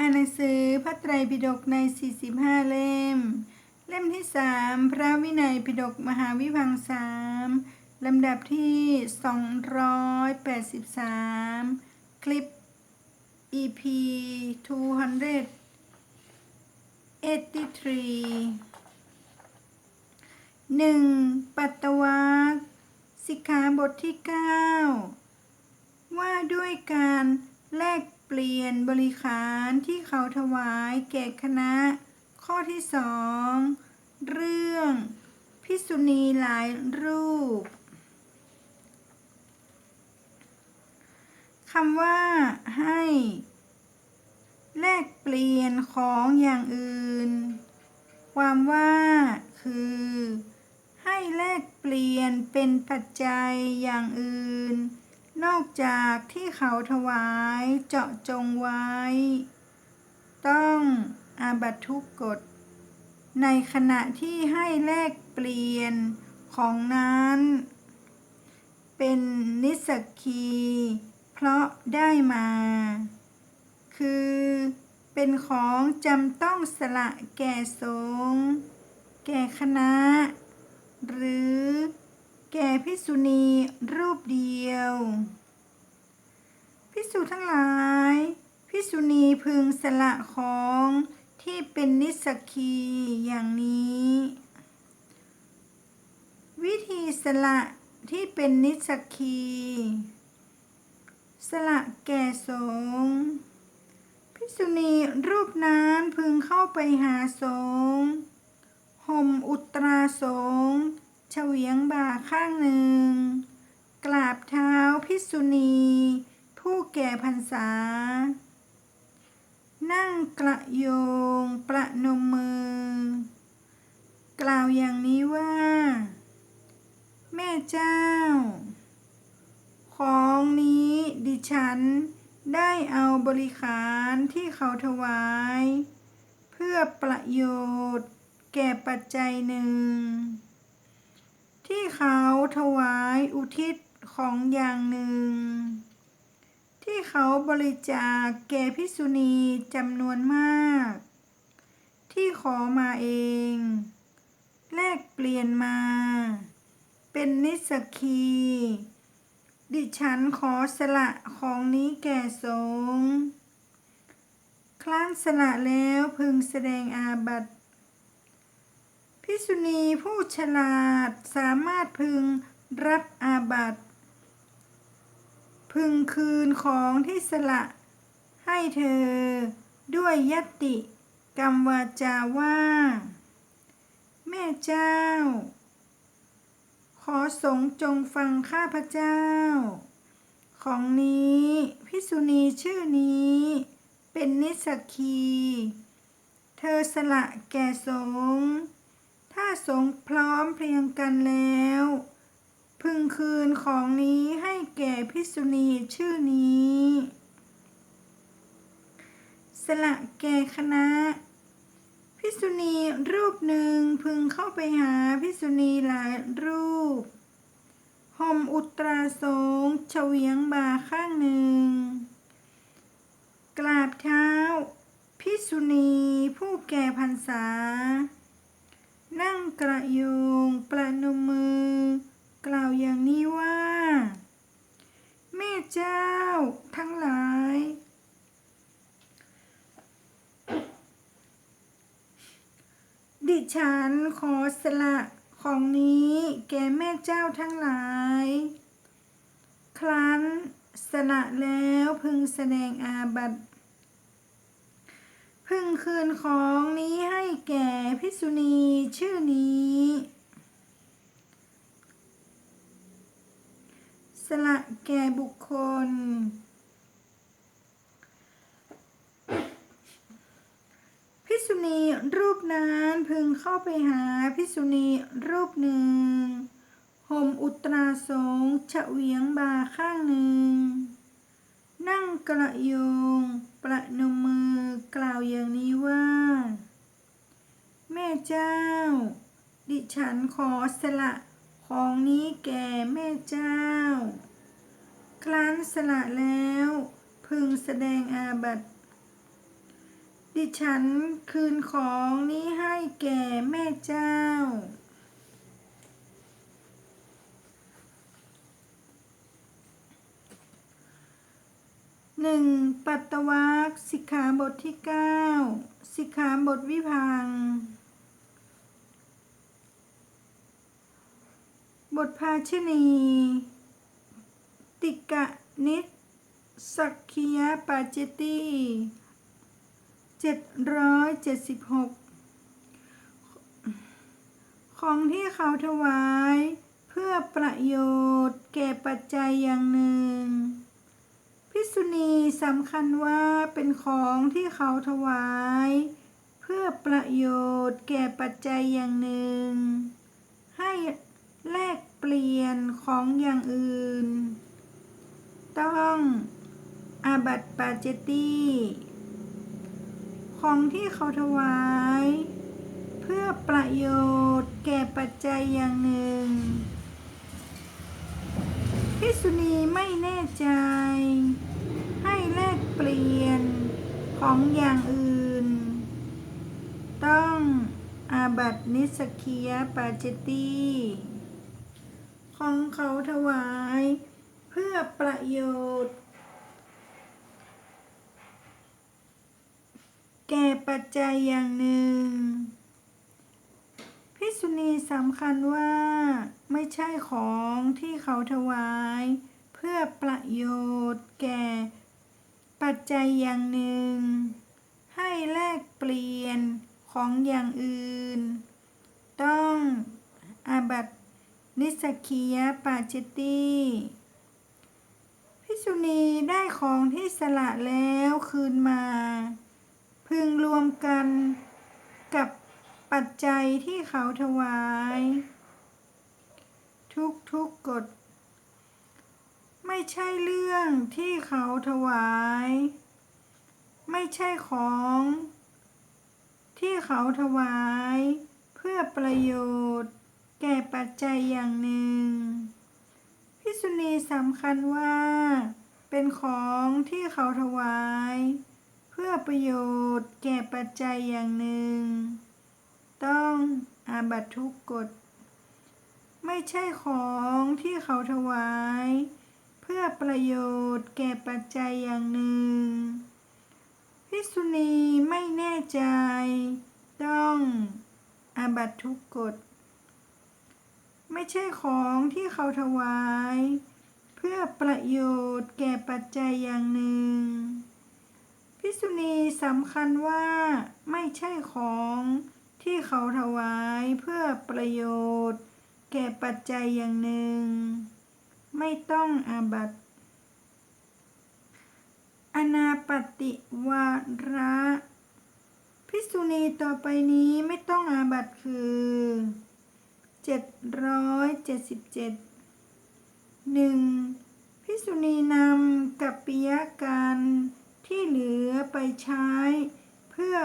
อ่านหนังสือพระไตรปิฎกใน 45 เล่ม เล่มที่ 3 พระวินัยปิฎกมหาวิพังสามลำดับที่ 283 คลิป EP 283 1. ปัตตวักสิกขาบทที่ 9 ว่าด้วยการแลก เปลี่ยนบริขารที่เขาถวายแก่คณะ ข้อที่สองเรื่องพิษุณีหลายรูปคำว่าให้แลกเปลี่ยนของอย่างอื่น ความว่าคือ ให้แลกเปลี่ยนเป็นปัจจัยอย่างอื่น นอกจากที่เขาถวายเจาะจงไว้ ต้องอาบัตทุกกฎ ในขณะที่ให้แลกเปลี่ยนของนั้น เป็นนิสกี เพราะได้มา คือเป็นของจำต้องสละแก่สงฆ์แก่คณะ หรือ แก่พิษุณีรูปเดียว พิกษุทั้งหลาย พิษุณีพึงสละของที่เป็นนิสกีอย่างนี้ วิธีสละที่เป็นนิสกีสละแก่สงฆ์ภิษุณีรูปนั้นพึงเข้าไปหาสงห่มอุตราสง เฉวียงบ่าข้างหนึ่ง กราบเท้าภิษุณี ผู้แก่พรรษา นั่งกระโยงประนมมือ กล่าวอย่างนี้ว่า แม่เจ้า ของนี้ดิฉันได้เอาบริขารที่เขาถวาย เพื่อประโยชน์แก่ปัจจัยหนึ่ง ที่เขาถวายอุทิศของอย่างหนึ่ง ที่เขาบริจาคแก่พิษุณีจำนวนมาก ที่ขอมาเอง แลกเปลี่ยนมา เป็นนิสสกี ดิฉันขอสละของนี้แก่สงฆ์ครั้นสละแล้วพึงแสดงอาบัติ ษุณีผู้ฉลาดสามารถพึงรับอาบัติ พึงคืนของที่สละให้เธอด้วยยติกรรมวาจาว่า แม่เจ้า ขอสงจงฟังข้าพเจ้า ของนี้พิกษุณีชื่อนี้ เป็นนิสสกี เธอสละแก่สงฆ์ ถ้าสงพร้อมเพรียงกันแล้ว พึงคืนของนี้ให้แก่พิษุณีชื่อนี้ สละแก่คณะ พิษุณีรูปหนึ่งพึงเข้าไปหาพิษุณีหลายรูปห่มอุตราสงเฉวียงบ่าข้างหนึ่ง กราบเท้า พิษุณีผู้แก่พรรษา นั่งกระโยงประนมมือ กล่าวอย่างนี้ว่า แม่เจ้าทั้งหลาย ดิฉันขอสละของนี้แก่แม่เจ้าทั้งหลาย ครั้นสละแล้วพึงแสดงอาบัติ พึ่งคืนของนี้ให้แก่พิษุณีชื่อนี้ สละแก่บุคคล พิษุณีรูปนั้นพึงเข้าไปหาพิษุณีรูปหนึ่งห่มอุตราสงเฉวียงบาข้างหนึ่ง นั่งกระโยงประนมมือกล่าวอย่างนี้ว่า แม่เจ้า ดิฉันขอสละของนี้แก่แม่เจ้า ครั้นสละแล้ว พึงแสดงอาบัติ ดิฉันคืนของนี้ให้แก่แม่เจ้าหนึ่งปัตตวัก สิกขาบทที่เก้าสิกขาบทวิพัง บทภาชนี ติกะนิสสักคียปาเจตีเจ็ดร้อยเจ็ดสิบหกของที่เขาถวาย เพื่อประโยชน์แก่ปัจจัยอย่างหนึ่ง พิกษุณีสำคัญว่าเป็นของที่เขาถวาย เพื่อประโยชน์แก่ปัจจัยอย่างหนึ่ง ให้แลกเปลี่ยนของอย่างอื่น ต้องอาบัตปาเจตีของที่เขาถวาย เพื่อประโยชน์แก่ปัจจัยอย่างหนึ่งพิกษุณีไม่แน่ใจ แลกเปลี่ยนของอย่างอื่น ต้องอาบัตินิสกียปาเจตีของเขาถวาย เพื่อประโยชน์ แก่ปัจจัยอย่างหนึ่ง พิกษุณีสำคัญว่าไม่ใช่ของที่เขาถวาย เพื่อประโยชน์แก่ ปัจจัยอย่างหนึ่ง ให้แลกเปลี่ยนของอย่างอื่น ต้องอาบัตินิสกียปาจิตีพิกษุณีได้ของที่สละแล้วคืนมา พึงรวมกันกับปัจจัยที่เขาถวาย ทุกทุกกฎ ไม่ใช่เรื่องที่เขาถวาย ไม่ใช่ของ ที่เขาถวาย เพื่อประโยชน์ แก่ปัจจัยอย่างหนึ่ง พิกษุณีสำคัญว่า เป็นของที่เขาถวาย เพื่อประโยชน์แก่ปัจจัยอย่างหนึ่ง ต้องอาบัตทุกกฎ ไม่ใช่ของที่เขาถวาย พื่อประโยชน์แก่ปัจจัยอย่างหนึ่ง พิกษุณีไม่แน่ใจ ต้องอาบัตทุกกฎ ไม่ใช่ของที่เขาถวาย เพื่อประโยชน์แก่ปัจจัยอย่างหนึ่ง พิกษุณีสำคัญว่าไม่ใช่ของที่เขาถวายเพื่อประโยชน์ แก่ปัจจัยอย่างหนึ่ง ไม่ต้องอาบัตอนาปฏิวาระพิกษุณีต่อไปนี้ไม่ต้องอาบัตคือ777หนึ่งพิกษุณีนำกับปิยการที่เหลือไปใช้ เพื่อ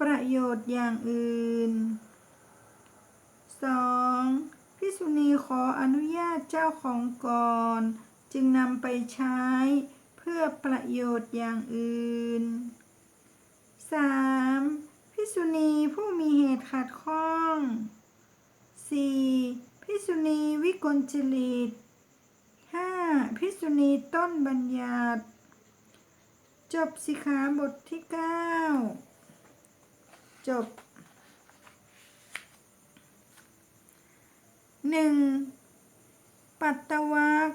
ประโยชน์อย่างอื่น 2. พิกษุณีขออนุญาตเจ้าของก่อน จึงนำไปใช้เพื่อประโยชน์อย่างอื่น 3. พิกษุณีผู้มีเหตุขัดข้อง 4. พิกษุณีวิกลจริต 5. พิกษุณีต้นบัญญัติ จบสิขาบทที่ 9 จบ หนึ่งปัตตวัก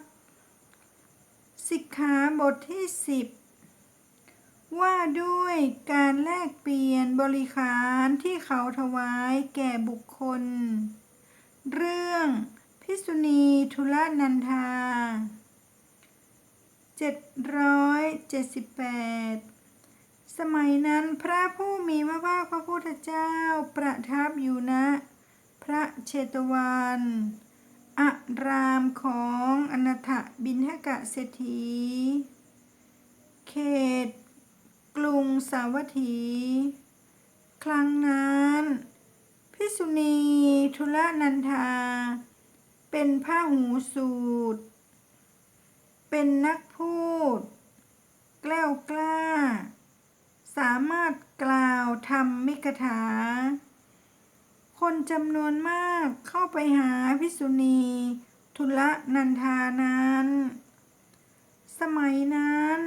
สิกขาบทที่สิบว่าด้วยการแลกเปลี่ยนบริขารที่เขาถวายแก่บุคคล เรื่องพิกษุณีทุลนันทา778 สมัยนั้นพระผู้มีพระภาคพระพุทธเจ้าประทับอยู่ณ พระเชตวันอารามของอนัถบินทกะเศรษฐี เขต กรุงสาวัตถี ครั้งนั้นพิกษุณีทุลนันทาเป็นผ้าหูสูตร เป็นนักพูด แกล้วกล้า สามารถกล่าวธรรมมิกถา คนจำนวนมากเข้าไปหาพิษุณี ทุลนันทานั้น สมัยนั้น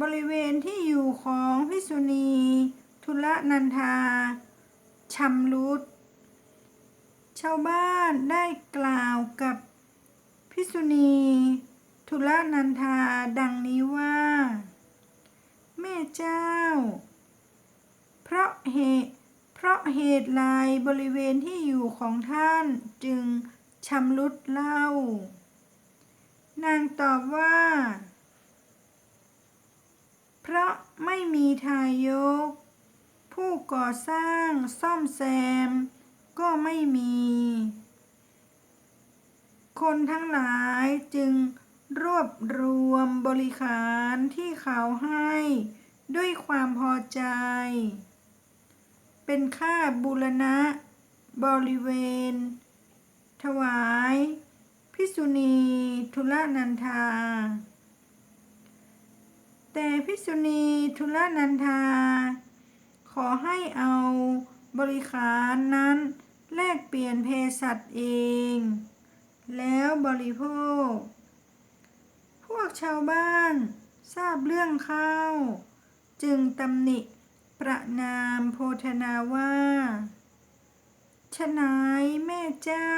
บริเวณที่อยู่ของพิษุณี ทุลนันทาชำรุด ชาวบ้านได้กล่าวกับพิษุณี ทุลนันทาดังนี้ว่า แม่เจ้า เพราะเหตุ เพราะเหตุลายบริเวณที่อยู่ของท่านจึงชำรุดเล่า นางตอบว่า เพราะไม่มีทายก ผู้ก่อสร้างซ่อมแซม ก็ไม่มี คนทั้งหลายจึงรวบรวมบริขารที่เขาให้ด้วยความพอใจ เป็นค่าบูรณะ บริเวณ ถวาย พิษุณีทุลนันทาแต่พิษุณีทุลนันทาขอให้เอาบริขารนั้นแลกเปลี่ยนเภสัชเอง แล้วบริโภค พวกชาวบ้านทราบเรื่องเข้าจึงตำหนิ ประนามโพธนาว่าฉนายแม่เจ้า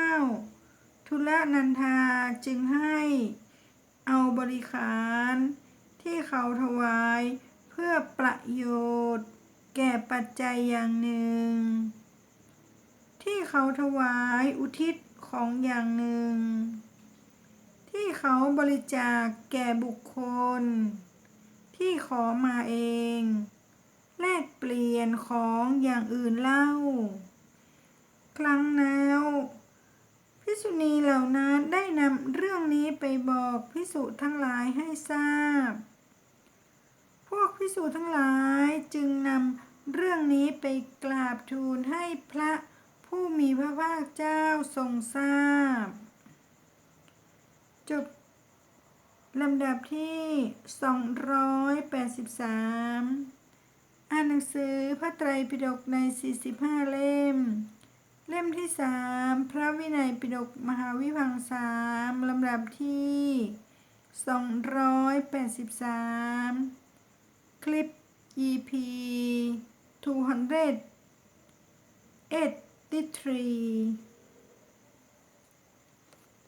ทุลนันทาจึงให้เอาบริขารที่เขาถวายเพื่อประโยชน์ แก่ปัจจัยอย่างหนึ่ง ที่เขาถวายอุทิศของอย่างหนึ่ง ที่เขาบริจาคแก่บุคคล ที่ขอมาเอง แลกเปลี่ยนของอย่างอื่นเล่า ครั้งแล้วพิกษุณีเหล่านั้นได้นำเรื่องนี้ไปบอกพิสุทั้งหลายให้ทราบ พวกพิสุทั้งหลายจึงนำเรื่องนี้ไปกราบทูลให้พระผู้มีพระภาคเจ้าทรงทราบ จบลำดับที่ 283 อ่านหนังสือพระไตรปิฎกใน 45 เล่ม เล่มที่ 3 พระวินัยปิฎกมหาวิพังสามลำดับที่ 283 คลิป EP 283